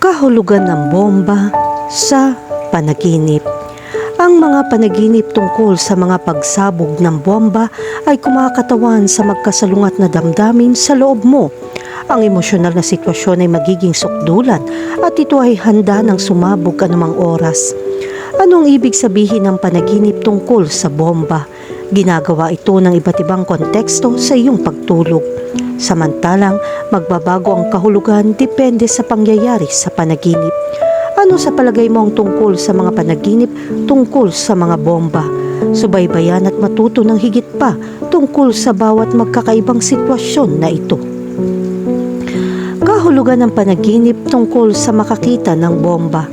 kahulugan ng bomba sa panaginip. Ang mga panaginip tungkol sa mga pagsabog ng bomba ay kumakatawan sa magkasalungat na damdamin sa loob mo. Ang emosyonal na sitwasyon ay magiging sukdulan at ito ay handa ng sumabog anumang oras. Anong ibig sabihin ng panaginip tungkol sa bomba? Ginagawa ito ng iba't ibang konteksto sa iyong pagtulog. Samantalang, magbabago ang kahulugan depende sa pangyayari sa panaginip. Ano sa palagay mo ang tungkol sa mga panaginip tungkol sa mga bomba? Subaybayan at matuto ng higit pa tungkol sa bawat magkakaibang sitwasyon na ito. Kahulugan ng panaginip tungkol sa makakita ng bomba.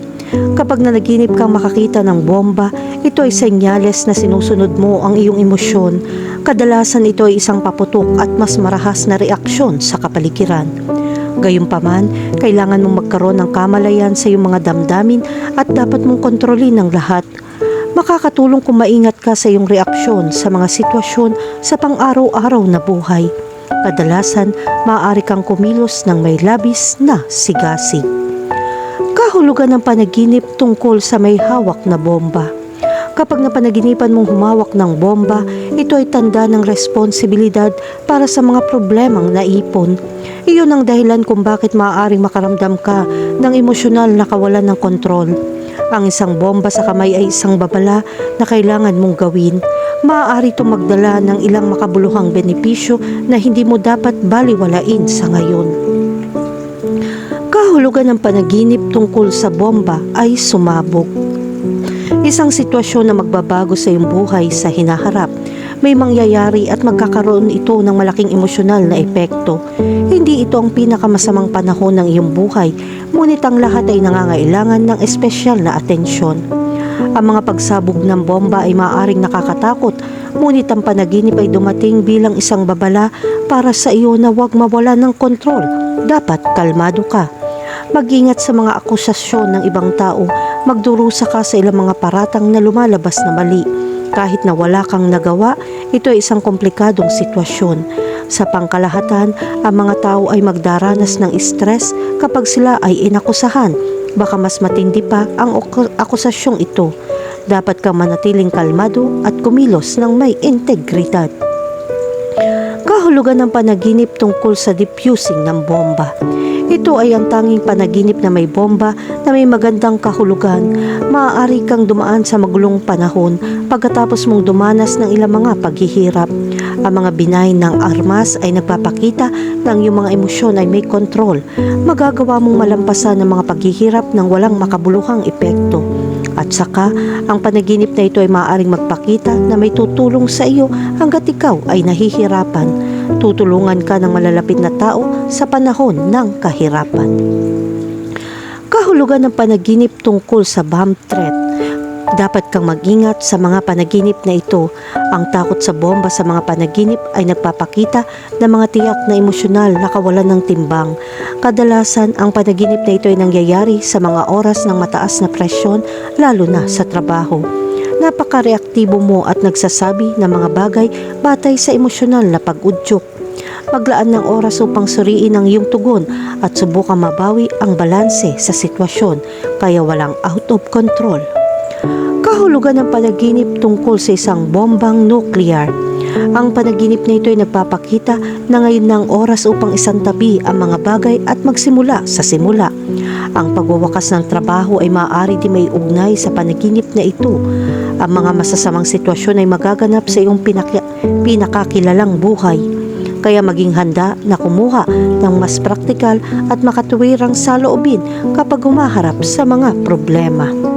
Kapag nanaginip kang makakita ng bomba, ito ay senyales na sinusunod mo ang iyong emosyon. Kadalasan ito ay isang paputok at mas marahas na reaksyon sa kapaligiran. Gayunpaman, kailangan mong magkaroon ng kamalayan sa iyong mga damdamin at dapat mong kontrolin ang lahat. Makakatulong kung maingat ka sa iyong reaksyon sa mga sitwasyon sa pang-araw-araw na buhay. Kadalasan, maaari kang kumilos ng may labis na sigasig. Kahulugan ng panaginip tungkol sa may hawak na bomba. Kapag napanaginipan mong humawak ng bomba, ito ay tanda ng responsibilidad para sa mga problemang naipon. Iyon ang dahilan kung bakit maaaring makaramdam ka ng emosyonal na kawalan ng kontrol. Ang isang bomba sa kamay ay isang babala na kailangan mong gawin. Maaari itong magdala ng ilang makabuluhang benepisyo na hindi mo dapat baliwalain sa ngayon. Kahulugan ng panaginip tungkol sa bomba ay sumabog. Isang sitwasyon na magbabago sa iyong buhay sa hinaharap. May mangyayari at magkakaroon ito ng malaking emosyonal na epekto. Hindi ito ang pinakamasamang panahon ng iyong buhay, ngunit ang lahat ay nangangailangan ng espesyal na atensyon. Ang mga pagsabog ng bomba ay maaaring nakakatakot, ngunit ang panaginip ay dumating bilang isang babala para sa iyo na huwag mawala ng kontrol. Dapat kalmado ka. Mag-ingat sa mga akusasyon ng ibang tao, magdurusa ka sa ilang mga paratang na lumalabas na mali. Kahit na wala kang nagawa, ito ay isang komplikadong sitwasyon. Sa pangkalahatan, ang mga tao ay magdaranas ng stress kapag sila ay inakusahan. Baka mas matindi pa ang aku- akusasyong ito. Dapat kang manatiling kalmado at kumilos ng may integridad. Kahulugan ng panaginip tungkol sa diffusing ng bomba. Ito ay ang tanging panaginip na may bomba na may magandang kahulugan. Maaari kang dumaan sa magulong panahon pagkatapos mong dumanas ng ilang mga paghihirap. Ang mga binay ng armas ay nagpapakita ng iyong mga emosyon ay may kontrol. Magagawa mong malampasan ang mga paghihirap ng walang makabuluhang epekto. At saka, ang panaginip na ito ay maaaring magpakita na may tutulong sa iyo hanggat ikaw ay nahihirapan. Tutulungan ka ng malalapit na tao sa panahon ng kahirapan. Kahulugan ng panaginip tungkol sa bomb threat. Dapat kang mag-ingat sa mga panaginip na ito. Ang takot sa bomba sa mga panaginip ay nagpapakita ng mga tiyak na emosyonal na kawalan ng timbang. Kadalasan, ang panaginip na ito ay nangyayari sa mga oras ng mataas na presyon, lalo na sa trabaho. Napaka-reaktibo mo at nagsasabi ng mga bagay batay sa emosyonal na pag-udyok. Maglaan ng oras upang suriin ang iyong tugon at subukang mabawi ang balanse sa sitwasyon kaya walang out of control. Kahulugan ng panaginip tungkol sa isang bombang nuclear. Ang panaginip na ito ay nagpapakita na ngayon ng oras upang isang tabi ang mga bagay at magsimula sa simula. Ang pagwawakas ng trabaho ay maaari di may ugnay sa panaginip na ito. Ang mga masasamang sitwasyon ay magaganap sa iyong pinaki- pinakakilalang buhay. Kaya maging handa na kumuha ng mas praktikal at makatuwirang saloobin kapag humaharap sa mga problema.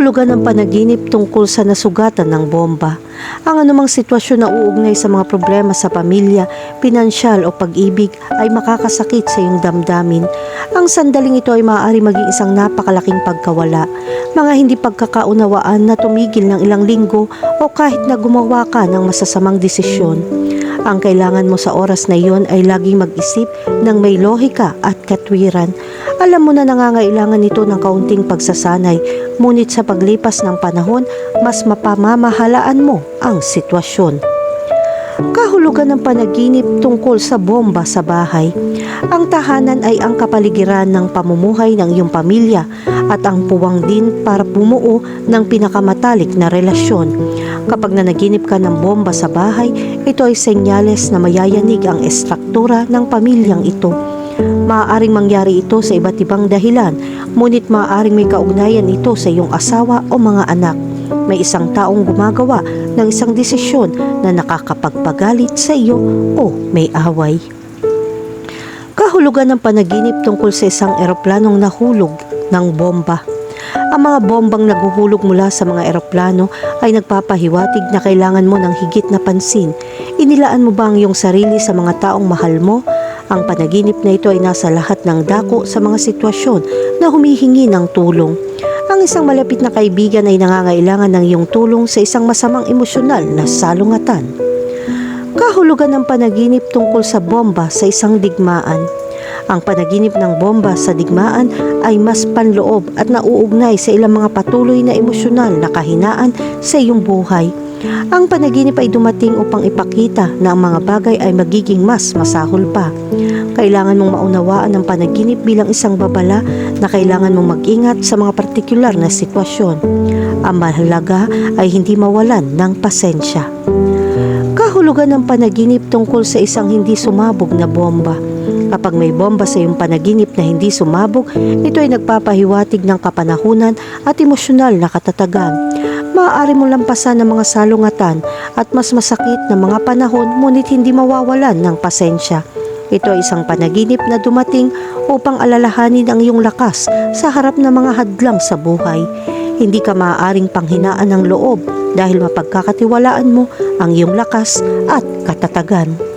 Kahulugan ng panaginip tungkol sa nasugatan ng bomba. Ang anumang sitwasyon na uugnay sa mga problema sa pamilya, pinansyal o pag-ibig ay makakasakit sa iyong damdamin. Ang sandaling ito ay maaari maging isang napakalaking pagkawala. Mga hindi pagkakaunawaan na tumigil ng ilang linggo o kahit na gumawa ka ng masasamang desisyon. Ang kailangan mo sa oras na iyon ay laging mag-isip ng may lohika at katwiran. Alam mo na nangangailangan ito ng kaunting pagsasanay, ngunit sa paglipas ng panahon, mas mapamamahalaan mo ang sitwasyon. Kahulugan ng panaginip tungkol sa bomba sa bahay. Ang tahanan ay ang kapaligiran ng pamumuhay ng iyong pamilya at ang puwang din para bumuo ng pinakamatalik na relasyon. Kapag nanaginip ka ng bomba sa bahay, ito ay senyales na mayayanig ang estruktura ng pamilyang ito. Maaaring mangyari ito sa iba't ibang dahilan, ngunit maaaring may kaugnayan ito sa iyong asawa o mga anak. May isang taong gumagawa ng isang desisyon na nakakapagpagalit sa iyo o may away. Kahulugan ng panaginip tungkol sa isang eroplanong nahulog ng bomba. Ang mga bombang naguhulog mula sa mga eroplano ay nagpapahiwatig na kailangan mo ng higit na pansin. Inilaan mo ba ang iyong sarili sa mga taong mahal mo? Ang panaginip na ito ay nasa lahat ng dako sa mga sitwasyon na humihingi ng tulong. Ang isang malapit na kaibigan ay nangangailangan ng iyong tulong sa isang masamang emosyonal na salungatan. Kahulugan ng panaginip tungkol sa bomba sa isang digmaan. Ang panaginip ng bomba sa digmaan ay mas panloob at nauugnay sa ilang mga patuloy na emosyonal na kahinaan sa iyong buhay. Ang panaginip ay dumating upang ipakita na ang mga bagay ay magiging mas masahol pa. Kailangan mong maunawaan ang panaginip bilang isang babala na kailangan mong mag-ingat sa mga partikular na sitwasyon. Ang mahalaga ay hindi mawalan ng pasensya. Kahulugan ng panaginip tungkol sa isang hindi sumabog na bomba. Kapag may bomba sa iyong panaginip na hindi sumabog, ito ay nagpapahiwatig ng kapanahunan at emosyonal na katatagan. Maaari mo lampasan ng mga salungatan at mas masakit na mga panahon ngunit hindi mawawalan ng pasensya. Ito ay isang panaginip na dumating upang alalahanin ang iyong lakas sa harap ng mga hadlang sa buhay. Hindi ka maaaring panghinaan ng loob dahil mapagkakatiwalaan mo ang iyong lakas at katatagan.